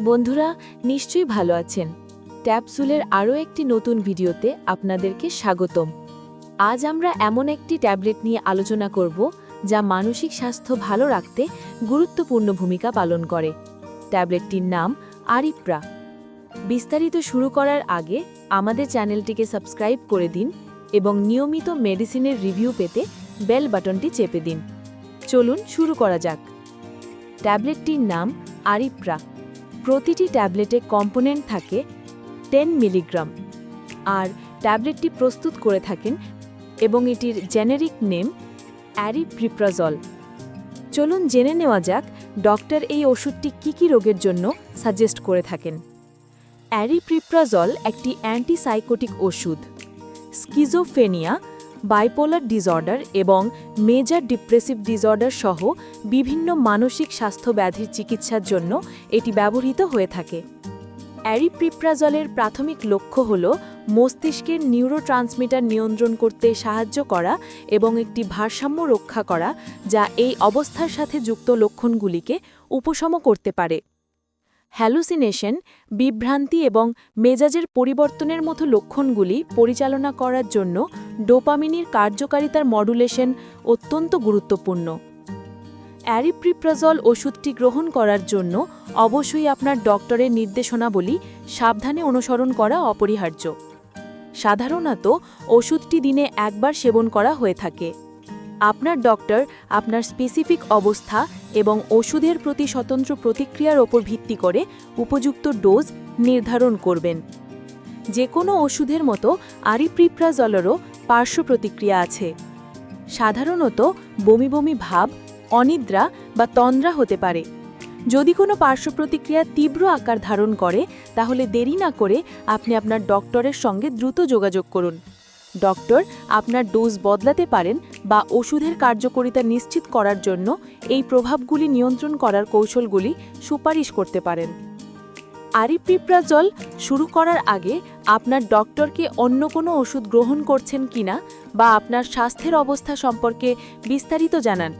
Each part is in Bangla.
বন্ধুরা, নিশ্চয়ই ভালো আছেন। ট্যাপসুলের আরও একটি নতুন ভিডিওতে আপনাদেরকে স্বাগতম। আজ আমরা এমন একটি ট্যাবলেট নিয়ে আলোচনা করব, যা মানসিক স্বাস্থ্য ভালো রাখতে গুরুত্বপূর্ণ ভূমিকা পালন করে। ট্যাবলেটটির নাম আরিপ্রা। বিস্তারিত শুরু করার আগে আমাদের চ্যানেলটিকে সাবস্ক্রাইব করে দিন এবং নিয়মিত মেডিসিনের রিভিউ পেতে বেল বাটনটি চেপে দিন। চলুন শুরু করা যাক। ট্যাবলেটটির নাম আরিপ্রা। প্রতিটি ট্যাবলেটে কম্পোনেন্ট থাকে টেন মিলিগ্রাম আর ট্যাবলেটটি প্রস্তুত করে থাকেন এবং এটির জেনেরিক নেম অ্যারিপ্রিপ্রাজল। চলুন জেনে নেওয়া যাক ডক্টর এই ওষুধটি কী কী রোগের জন্য সাজেস্ট করে থাকেন। অ্যারিপ্রিপ্রাজল একটি অ্যান্টিসাইকোটিক ওষুধ। স্কিজোফেনিয়া বাইপোলার ডিসঅর্ডার এবং মেজার ডিপ্রেসিভ ডিসঅর্ডার সহ বিভিন্ন মানসিক স্বাস্থ্য ব্যাধির চিকিৎসার জন্য এটি ব্যবহৃত হয়ে থাকে। অ্যারিপ্রিপ্রাজলের প্রাথমিক লক্ষ্য হল মস্তিষ্কের নিউরোট্রান্সমিটার নিয়ন্ত্রণ করতে সাহায্য করা এবং একটি ভারসাম্য রক্ষা করা, যা এই অবস্থার সাথে যুক্ত লক্ষণগুলিকে উপশম করতে পারে। হ্যালুসিনেশন, বিভ্রান্তি এবং মেজাজের পরিবর্তনের মতো লক্ষণগুলি পরিচালনা করার জন্য ডোপামিনের কার্যকারিতার মডুলেশন অত্যন্ত গুরুত্বপূর্ণ। অ্যারিপ্রিপ্রাজল ওষুধটি গ্রহণ করার জন্য অবশ্যই আপনার ডক্টরের নির্দেশনাবলী সাবধানে অনুসরণ করা অপরিহার্য। সাধারণত ওষুধটি দিনে একবার সেবন করা হয়ে থাকে। আপনার ডক্টর আপনার স্পেসিফিক অবস্থা এবং ওষুধের প্রতি স্বতন্ত্র প্রতিক্রিয়ার ওপর ভিত্তি করে উপযুক্ত ডোজ নির্ধারণ করবেন। যে কোনো ওষুধের মতো আরিপ্রিপ্রাজলেরও পার্শ্ব প্রতিক্রিয়া আছে। সাধারণত বমি বমি ভাব, অনিদ্রা বা তন্দ্রা হতে পারে। যদি কোনো পার্শ্ব প্রতিক্রিয়া তীব্র আকার ধারণ করে, তাহলে দেরি না করে আপনি আপনার ডক্টরের সঙ্গে দ্রুত যোগাযোগ করুন। ডক্টর আপনার ডোজ বদলাতে পারেন বা ওষুধের কার্যকারিতা নিশ্চিত করার জন্য এই প্রভাবগুলি নিয়ন্ত্রণ করার কৌশলগুলি সুপারিশ করতে পারেন। আরিপ্রিপ্রাজল শুরু করার আগে আপনার ডক্টরকে অন্য কোনো ওষুধ গ্রহণ করছেন কিনা বা আপনার স্বাস্থ্যের অবস্থা সম্পর্কে বিস্তারিত জানান।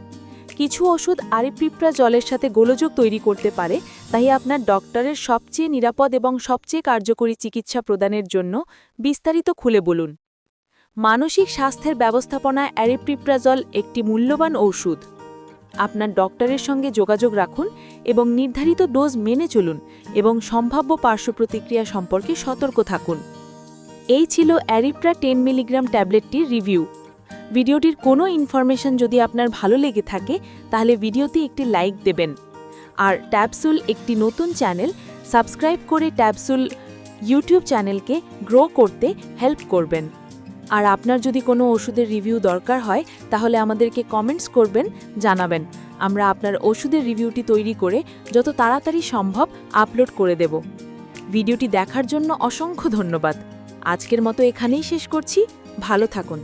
কিছু ওষুধ আরিপ্রিপ্রা জলের সাথে গোলযোগ তৈরি করতে পারে, তাই আপনার ডক্টরের সবচেয়ে নিরাপদ এবং সবচেয়ে কার্যকরী চিকিৎসা প্রদানের জন্য বিস্তারিত খুলে বলুন। মানসিক স্বাস্থ্যের ব্যবস্থাপনায় অ্যারিপ্রিপ্রাজল একটি মূল্যবান ঔষধ। আপনার ডক্টরের সঙ্গে যোগাযোগ রাখুন এবং নির্ধারিত ডোজ মেনে চলুন এবং সম্ভাব্য পার্শ্ব প্রতিক্রিয়া সম্পর্কে সতর্ক থাকুন। এই ছিল অ্যারিপ্রা টেন মিলিগ্রাম ট্যাবলেটটির রিভিউ। ভিডিওটির কোনো ইনফরমেশন যদি আপনার ভালো লেগে থাকে, তাহলে ভিডিওতে একটি লাইক দেবেন। আর ট্যাবসুল একটি নতুন চ্যানেল, সাবস্ক্রাইব করে ট্যাবসুল ইউটিউব চ্যানেলকে গ্রো করতে হেল্প করবেন। আর আপনার যদি কোনো ওষুধের রিভিউ দরকার হয়, তাহলে আমাদেরকে কমেন্টস করবেন, জানাবেন। আমরা আপনার ওষুধের রিভিউটি তৈরি করে যত তাড়াতাড়ি সম্ভব আপলোড করে দেব। ভিডিওটি দেখার জন্য অসংখ্য ধন্যবাদ। আজকের মতো এখানেই শেষ করছি। ভালো থাকুন।